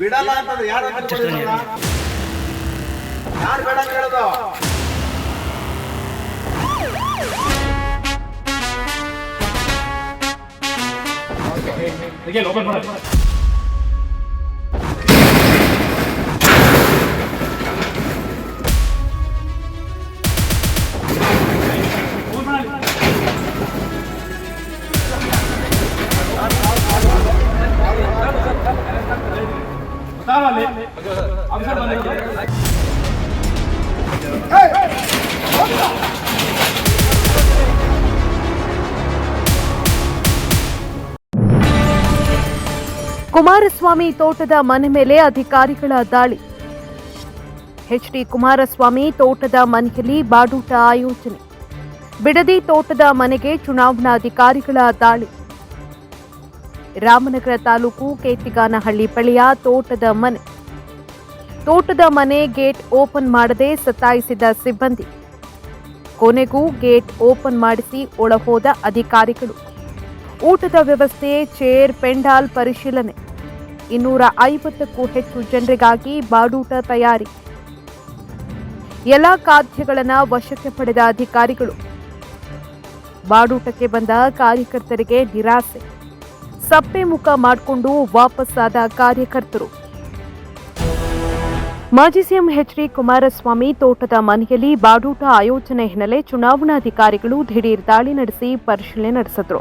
ಬಿಡಲ್ಲ ಅಂತಂದ್ರೆ ಯಾರು ಯಾರು ಬೇಡ ಅಂತ ಹೇಳೋದು ಕುಮಾರಸ್ವಾಮಿ ತೋಟದ ಮನೆ ಮೇಲೆ ಅಧಿಕಾರಿಗಳ ದಾಳಿ. ಎಚ್ಡಿ ಕುಮಾರಸ್ವಾಮಿ ತೋಟದ ಮನೆಯಲ್ಲಿ ಬಾಡೂಟ ಆಯೋಜನೆ. ಬಿಡದಿ ತೋಟದ ಮನೆಗೆ ಚುನಾವಣಾಧಿಕಾರಿಗಳ ದಾಳಿ. ರಾಮನಗರ ತಾಲೂಕು ಕೇತಿಗಾನಹಳ್ಳಿ ಬಳಿಯ ತೋಟದ ಮನೆ. ತೋಟದ ಮನೆ ಗೇಟ್ ಓಪನ್ ಮಾಡದೆ ಸತಾಯಿಸಿದ ಸಿಬ್ಬಂದಿ. ಕೊನೆಗೂ ಗೇಟ್ ಓಪನ್ ಮಾಡಿಸಿ ಒಳಹೋದ ಅಧಿಕಾರಿಗಳು. ಊಟದ ವ್ಯವಸ್ಥೆ, ಚೇರ್, ಪೆಂಡಾಲ್ ಪರಿಶೀಲನೆ. ಇನ್ನೂರ ಐವತ್ತಕ್ಕೂ ಹೆಚ್ಚು ಜನರಿಗಾಗಿ ಬಾಡೂಟ ತಯಾರಿ. ಎಲ್ಲ ಖಾದ್ಯಗಳನ್ನು ವಶಕ್ಕೆ ಪಡೆದ ಅಧಿಕಾರಿಗಳು. ಬಾಡೂಟಕ್ಕೆ ಬಂದ ಕಾರ್ಯಕರ್ತರಿಗೆ ನಿರಾಸೆ. ಸಪ್ಪೆ ಮುಖ ಮಾಡಿಕೊಂಡು ವಾಪಸ್ಸಾದ ಕಾರ್ಯಕರ್ತರು. ಮಾಜಿ ಸಿಎಂ ಎಚ್ಡಿ ಕುಮಾರಸ್ವಾಮಿ ತೋಟದ ಮನೆಯಲ್ಲಿ ಬಾಡೂಟ ಆಯೋಜನೆ ಹಿನ್ನೆಲೆ ಚುನಾವಣಾಧಿಕಾರಿಗಳು ದಿಢೀರ್ ದಾಳಿ ನಡೆಸಿ ಪರಿಶೀಲನೆ ನಡೆಸಿದ್ರು.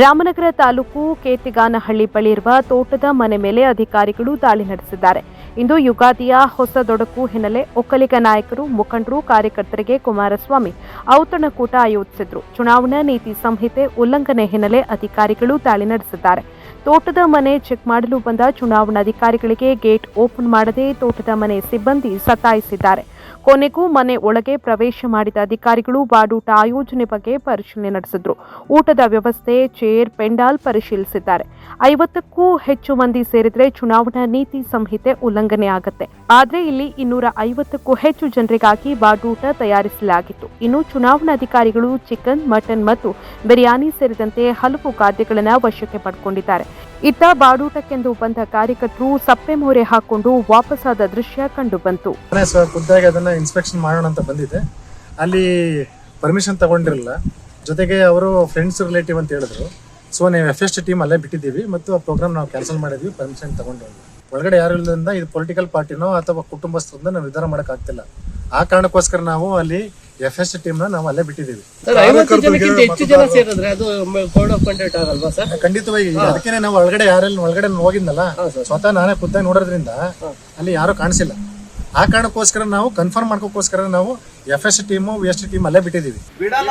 ರಾಮನಗರ ತಾಲೂಕು ಕೇತಿಗಾನಹಳ್ಳಿ ಬಳಿ ಇರುವ ತೋಟದ ಮನೆ ಮೇಲೆ ಅಧಿಕಾರಿಗಳು ದಾಳಿ ನಡೆಸಿದ್ದಾರೆ. ಇಂದು ಯುಗಾದಿಯ ಹೊಸ ದೊಡಕು ಹಿನ್ನೆಲೆ ಒಕ್ಕಲಿಗ ನಾಯಕರು, ಮುಖಂಡರು, ಕಾರ್ಯಕರ್ತರಿಗೆ ಕುಮಾರಸ್ವಾಮಿ ಔತಣಕೂಟ ಆಯೋಜಿಸಿದ್ರು. ಚುನಾವಣಾ ನೀತಿ ಸಂಹಿತೆ ಉಲ್ಲಂಘನೆ ಹಿನ್ನೆಲೆ ಅಧಿಕಾರಿಗಳು ದಾಳಿ ನಡೆಸಿದ್ದಾರೆ. ತೋಟದ ಮನೆ ಚೆಕ್ ಮಾಡಲು ಬಂದ ಚುನಾವಣಾಧಿಕಾರಿಗಳಿಗೆ ಗೇಟ್ ಓಪನ್ ಮಾಡದೆ ತೋಟದ ಮನೆ ಸಿಬ್ಬಂದಿ ಸತಾಯಿಸಿದ್ದಾರೆ. ಕೊನೆಗೂ ಮನೆ ಒಳಗೆ ಪ್ರವೇಶ ಮಾಡಿದ ಅಧಿಕಾರಿಗಳು ಬಾಡೂಟ ಆಯೋಜನೆ ಬಗ್ಗೆ ಪರಿಶೀಲನೆ ನಡೆಸಿದ್ರು. ಊಟದ ವ್ಯವಸ್ಥೆ ಚೇರ್, ಪೆಂಡಾಲ್ ಪರಿಶೀಲಿಸಿದ್ದಾರೆ. ಐವತ್ತಕ್ಕೂ ಹೆಚ್ಚು ಮಂದಿ ಸೇರಿದ್ರೆ ಚುನಾವಣಾ ನೀತಿ ಸಂಹಿತೆ ಉಲ್ಲಂಘನೆ ಆಗುತ್ತೆ. ಆದ್ರೆ ಇಲ್ಲಿ ಇನ್ನೂರ ಐವತ್ತಕ್ಕೂ ಹೆಚ್ಚು ಜನರಿಗಾಗಿ ಬಾಡೂಟ ತಯಾರಿಸಲಾಗಿತ್ತು. ಇನ್ನು ಚುನಾವಣಾ ಅಧಿಕಾರಿಗಳು ಚಿಕನ್, ಮಟನ್ ಮತ್ತು ಬಿರಿಯಾನಿ ಸೇರಿದಂತೆ ಹಲವು ಖಾದ್ಯಗಳನ್ನು ವಶಕ್ಕೆ ಪಡ್ಕೊಂಡಿದ್ದಾರೆ. ಇತ್ತ ಬಾಡೂಟಕ್ಕೆಂದು ಬಂದ ಕಾರ್ಯಕರ್ತರು ಸಪ್ಪೆ ಮೋರೆ ಹಾಕೊಂಡು ವಾಪಸ್ಸಾದ ದೃಶ್ಯ ಕಂಡು ಬಂತು. ಖುದ್ದಾಗಿ ಅದನ್ನ ಇನ್ಸ್ಪೆಕ್ಷನ್ ಮಾಡೋಣ ಅಂತ ಬಂದಿದೆ ಅಲ್ಲಿ ಪರ್ಮಿಷನ್ ತಗೊಂಡಿರಲಿಲ್ಲ. ಜೊತೆಗೆ ಅವರು ಫ್ರೆಂಡ್ಸ್ ರಿಲೇಟಿವ್ ಅಂತ ಹೇಳಿದ್ರು. ಸೊ ನೀವು ಎಫ್ ಎಸ್ ಟೀಮ್ ಅಲ್ಲೇ ಬಿಟ್ಟಿದ್ದೀವಿ ಮತ್ತು ಆ ಪ್ರೋಗ್ರಾಮ್ ನಾವು ಕ್ಯಾನ್ಸಲ್ ಮಾಡಿದ್ವಿ ಪರ್ಮಿಷನ್ ತಗೊಂಡಿಲ್ಲ ಒಳಗಡೆ ಯಾರು ಇಲ್ಲದಿಂದ ಇದು ಪೊಲಿಟಿಕಲ್ ಪಾರ್ಟಿನೋ ಅಥವಾ ಕುಟುಂಬಸ್ಥರಿಂದ ನಾವು ನಿರ್ಧಾರ ಮಾಡೋಕ್ಕಾಗ್ತಿಲ್ಲ. ಆ ಕಾರಣಕ್ಕೋಸ್ಕರ ನಾವು ಅಲ್ಲಿ ಎಫ್ ಎಸ್ ಟೀಮ್ ನಾವು ಅಲ್ಲೇ ಬಿಟ್ಟಿದ್ದೀವಿ. ಸರ್ ಐವತ್ತು ಜನಕ್ಕಿಂತ ಹೆಚ್ಚು ಜನ ಸೇರಿದ್ರೆ ಅದು ಕೋಡ್ ಆಫ್ ಕಂಡಕ್ಟ್ ಆಗಲ್ವಾ ಸರ್? ಖಂಡಿತವಾಗಿ. ಅದಕ್ಕೆ ನಾವು ಒಳಗಡೆ ಯಾರೆಲ್ಲ ಒಳಗಡೆ ನಾನು ಹೋಗಿದ್ನಲ್ಲ ಸ್ವತಃ ನಾನೇ ಖುದ್ದಾಗಿ ನೋಡೋದ್ರಿಂದ ಅಲ್ಲಿ ಯಾರು ಕಾಣಿಸಿಲ್ಲ. ಆ ಕಾರಣಕ್ಕೋಸ್ಕರ ನಾವು ಕನ್ಫರ್ಮ್ ಮಾಡ್ಕೋಕ್ಕೋಸ್ಕರ ನಾವು F S team V S T team ಅಲ್ಲೇ ಬಿಟ್ಟಿದ್ದೀವಿ. ಬಿಡಲ್ಲ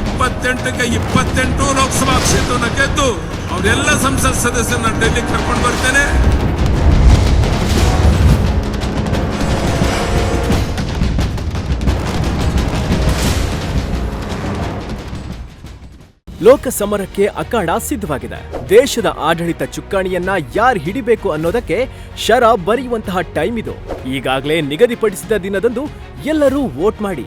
ಇಪ್ಪತ್ತೆಂಟಕ್ಕೆ ಇಪ್ಪತ್ತೆಂಟು ಲೋಕಸಭಾ ಕ್ಷೇತ್ರನ ಗೆದ್ದು ಅವರೆಲ್ಲ ಸಂಸತ್ ಸದಸ್ಯರನ್ನ ಡೆಲ್ಲಿ ಕರ್ಕೊಂಡು ಬರ್ತೇನೆ. ಲೋಕಸಮರಕ್ಕೆ ಅಖಾಡ ಸಿದ್ಧವಾಗಿದೆ. ದೇಶದ ಆಡಳಿತ ಚುಕ್ಕಾಣಿಯನ್ನ ಯಾರು ಹಿಡಿಬೇಕು ಅನ್ನೋದಕ್ಕೆ ಶರ ಬರೆಯುವಂತಹ ಟೈಮ್ ಇದು. ಈಗಾಗಲೇ ನಿಗದಿಪಡಿಸಿದ ದಿನದಂದು ಎಲ್ಲರೂ ವೋಟ್ ಮಾಡಿ